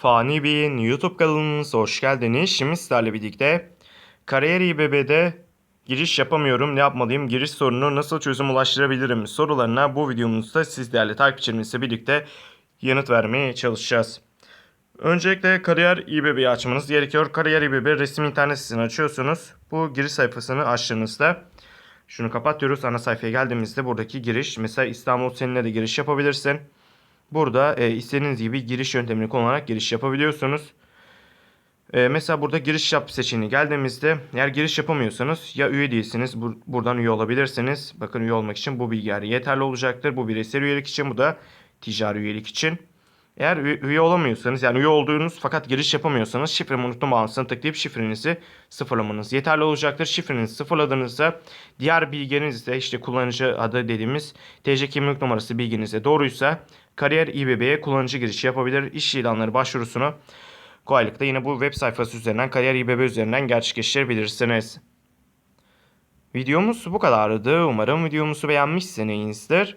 Fani Bey'in YouTube kanalımıza hoş geldiniz. Şimdi sizlerle birlikte Kariyer İBB'de giriş yapamıyorum, ne yapmalıyım, giriş sorununu nasıl çözüm ulaştırabilirim sorularına bu videomuzda sizlerle takipçilerimizle birlikte yanıt vermeye çalışacağız. Öncelikle Kariyer İBB'yi açmanız gerekiyor. Kariyer İBB resmi internet sitesini açıyorsunuz. Bu giriş sayfasını açtığınızda şunu kapatıyoruz. Ana sayfaya geldiğimizde buradaki giriş. Mesela İstanbul seninle de giriş yapabilirsin. Burada e, istediğiniz gibi giriş yöntemini kullanarak giriş yapabiliyorsunuz. E, mesela burada giriş yap seçeneği geldiğimizde eğer giriş yapamıyorsanız ya üye değilsiniz bur- buradan üye olabilirsiniz. Bakın üye olmak için bu bilgiler yeterli olacaktır. Bu bireysel üyelik için bu da ticari üyelik için. Eğer üye, olamıyorsanız yani üye olduğunuz fakat giriş yapamıyorsanız şifremi unuttum bağlantısını tıklayıp şifrenizi sıfırlamanız yeterli olacaktır. Şifrenizi sıfırladığınızda diğer bilginiz de işte kullanıcı adı dediğimiz TC kimlik numarası bilginize doğruysa Kariyer İBB'ye kullanıcı girişi yapabilir. İş ilanları başvurusunu kolaylıkla yine bu web sayfası üzerinden Kariyer İBB üzerinden gerçekleştirebilirsiniz. Videomuz bu kadardı. Umarım videomuzu beğenmişsinizdir.